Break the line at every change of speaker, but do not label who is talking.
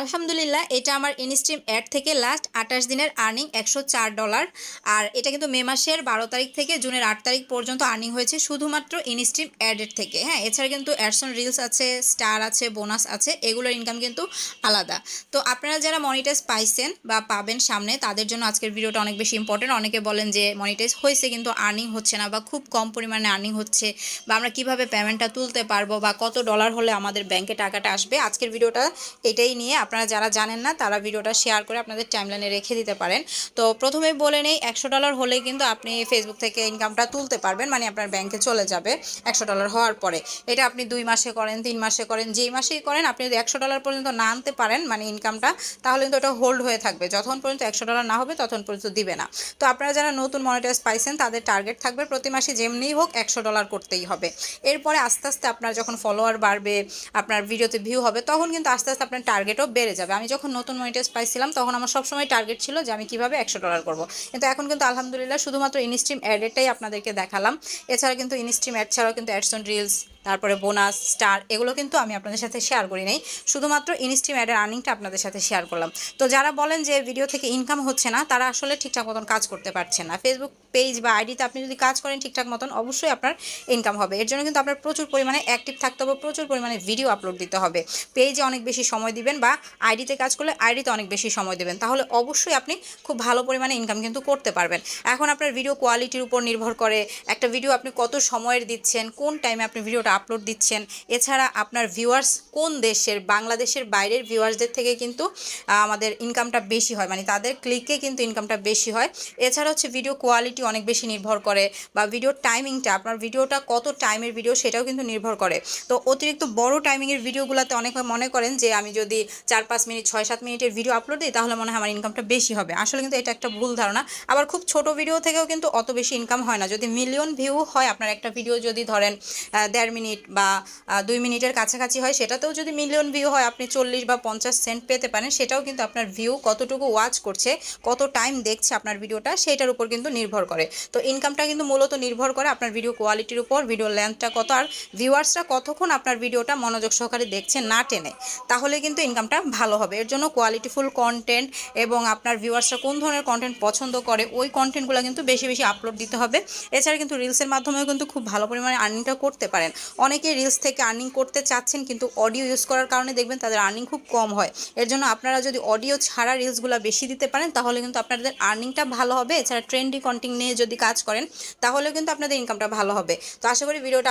আলহামদুলিল্লাহ, এটা আমার ইনস্ট্রিম অ্যাড থেকে লাস্ট আঠাশ দিনের আর্নিং একশো চার ডলার আর এটা কিন্তু মে মাসের বারো তারিখ থেকে জুনের আট তারিখ পর্যন্ত আর্নিং হয়েছে শুধুমাত্র ইনস্ট্রিম অ্যাডের থেকে। হ্যাঁ এছাড়া কিন্তু অ্যাডসন রিলস আছে স্টার আছে বোনাস আছে, এগুলোর ইনকাম কিন্তু আলাদা। তো আপনারা যারা মনিটাইজ পাইছেন বা পাবেন সামনে, তাদের জন্য আজকের ভিডিওটা অনেক বেশি ইম্পর্টেন্ট অনেকে বলেন যে মনিটাইজ হয়েছে কিন্তু আর্নিং হচ্ছে না বা খুব কম পরিমাণে আর্নিং হচ্ছে বা আমরা কীভাবে পেমেন্টটা তুলতে পারব বা কত ডলার হলে আমাদের ব্যাংকে টাকাটা আসবে। আজকের ভিডিওটা এটাই নিয়ে আপনারা যারা জানেন না, তারা ভিডিওটা শেয়ার করে আপনাদের টাইমলাইনে রেখে দিতে পারেন। তো প্রথমেই বলে নেই, একশো ডলার হলে কিন্তু আপনি ফেসবুক থেকে ইনকামটা তুলতে পারবেন মানে আপনার ব্যাংকে চলে যাবে একশো ডলার হওয়ার পরে। এটা আপনি দুই মাসে করেন, তিন মাসে করেন, যেই মাসেই করেন, আপনি যদি একশো ডলার পর্যন্ত না আনতে পারেন মানে ইনকামটা তাহলে কিন্তু ওটা হোল্ড হয়ে থাকবে। যখন পর্যন্ত একশো ডলার না হবে তখন পর্যন্ত দিবে না। তো আপনারা যারা নতুন মনিটাইজ পাইছেন, তাদের টার্গেট থাকবে প্রতি মাসে যেমনিই হোক একশো ডলার করতেই হবে। এরপরে আস্তে আস্তে আপনার যখন ফলোয়ার বাড়বে, আপনার ভিডিওতে ভিউ হবে, তখন কিন্তু আস্তে আস্তে আপনার টার্গেটও বেড়ে যাবে। আমি যখন নতুন মনিটাইজ পাইছিলাম, তখন আমার সবসময় টার্গেট ছিল যে আমি কীভাবে একশো ডলার করব। কিন্তু এখন কিন্তু আলহামদুলিল্লাহ শুধুমাত্র ইনস্ট্রিম অ্যাডেরটাই আপনাদেরকে দেখালাম। এছাড়া কিন্তু ইনস্ট্রিম অ্যাড ছাড়াও কিন্তু অ্যাডসন রিলস তারপরে বোনাস, স্টার এগুলো কিন্তু আমি আপনাদের সাথে শেয়ার করি নাই। শুধুমাত্র ইনস্ট্রিম অ্যাডের আর্নিংটা আপনাদের সাথে শেয়ার করলাম। তো যারা বলেন যে ভিডিও থেকে ইনকাম হচ্ছে না, তারা আসলে ঠিকঠাক মতন কাজ করতে পারছে না। ফেসবুক পেজ বা আইডিতে আপনি যদি কাজ করেন ঠিকঠাক মতন, অবশ্যই আপনার ইনকাম হবে। এর জন্য কিন্তু আপনার প্রচুর পরিমাণে অ্যাক্টিভ থাকতে হবে, প্রচুর পরিমাণে ভিডিও আপলোড দিতে হবে। পেজে অনেক বেশি সময় দিবেন বা আইডিতে কাজ করলে আইডিতে অনেক বেশি সময় দেবেন। তাহলে অবশ্যই আপনি খুব ভালো পরিমাণে ইনকাম কিন্তু করতে পারবেন। এখন আপনার ভিডিও কোয়ালিটির উপর নির্ভর করে একটা ভিডিও আপনি কত সময়ের দিচ্ছেন, কোন টাইমে আপনি ভিডিওটা আপলোড দিচ্ছেন। এছাড়া আপনার ভিউয়ার্স কোন দেশের, বাংলাদেশের বাইরের ভিউয়ার্সদের থেকে কিন্তু আমাদের ইনকামটা বেশি হয়। মানে তাদের ক্লিকে কিন্তু ইনকামটা বেশি হয়। এছাড়া হচ্ছে ভিডিও কোয়ালিটি অনেক বেশি নির্ভর করে বা ভিডিওর টাইমিংটা আপনার ভিডিওটা কত টাইমের ভিডিও সেটাও কিন্তু নির্ভর করে। তো অতিরিক্ত বড় টাইমিংয়ের ভিডিওগুলোতে অনেকে মনে করেন যে, আমি যদি চার পাঁচ মিনিট ছয় সাত মিনিটের ভিডিও আপলোড দিই, তাহলে মনে হয় আমার ইনকামটা বেশি হবে। আসলে কিন্তু এটা একটা ভুল ধারণা। আবার খুব ছোট ভিডিও থেকেও কিন্তু অত বেশি ইনকাম হয় না। যদি মিলিয়ন ভিউ হয় আপনার একটা ভিডিও যদি ধরেন দেড় মিনিট বা দুই মিনিটের কাছাকাছি হয়, সেটাতেও যদি মিলিয়ন ভিউ হয়, আপনি চল্লিশ বা পঞ্চাশ সেন্ট পেতে পারেন, সেটাও কিন্তু আপনার ভিউ কতটুকু ওয়াচ করছে, কত টাইম দেখছে আপনার ভিডিওটা সেটার উপর কিন্তু নির্ভর করে। তো ইনকামটা কিন্তু মূলত নির্ভর করে আপনার ভিডিও কোয়ালিটির উপর ভিডিও লেন্থটা কত, আর ভিউয়ার্সরা কতক্ষণ আপনার ভিডিওটা মনোযোগ সহকারে দেখছে না টেনে। তাহলে কিন্তু ইনকামটা ভালো হবে। এর জন্য কোয়ালিটিফুল কন্টেন্ট এবং আপনার ভিউয়ার্সরা কোন ধরনের কন্টেন্ট পছন্দ করে, ওই কন্টেন্টগুলো কিন্তু বেশি বেশি আপলোড দিতে হবে। এছাড়া কিন্তু রিলসের মাধ্যমেও কিন্তু খুব ভালো পরিমাণে আর্নিংটা করতে পারেন। অনেকে রিলস থেকে আর্নিং করতে চাচ্ছেন কিন্তু অডিও ইউজ করার কারণে দেখবেন তাদের আর্নিং খুব কম হয়। এর জন্য আপনারা যদি অডিও ছাড়া রিলসগুলো বেশি দিতে পারেন, তাহলে কিন্তু আপনাদের আর্নিংটা ভালো হবে। এছাড়া ট্রেন্ডি কন্টিং নিয়ে যদি কাজ করেন তাহলে কিন্তু আপনাদের ইনকামটা ভালো হবে। তো আশা করি ভিডিওটা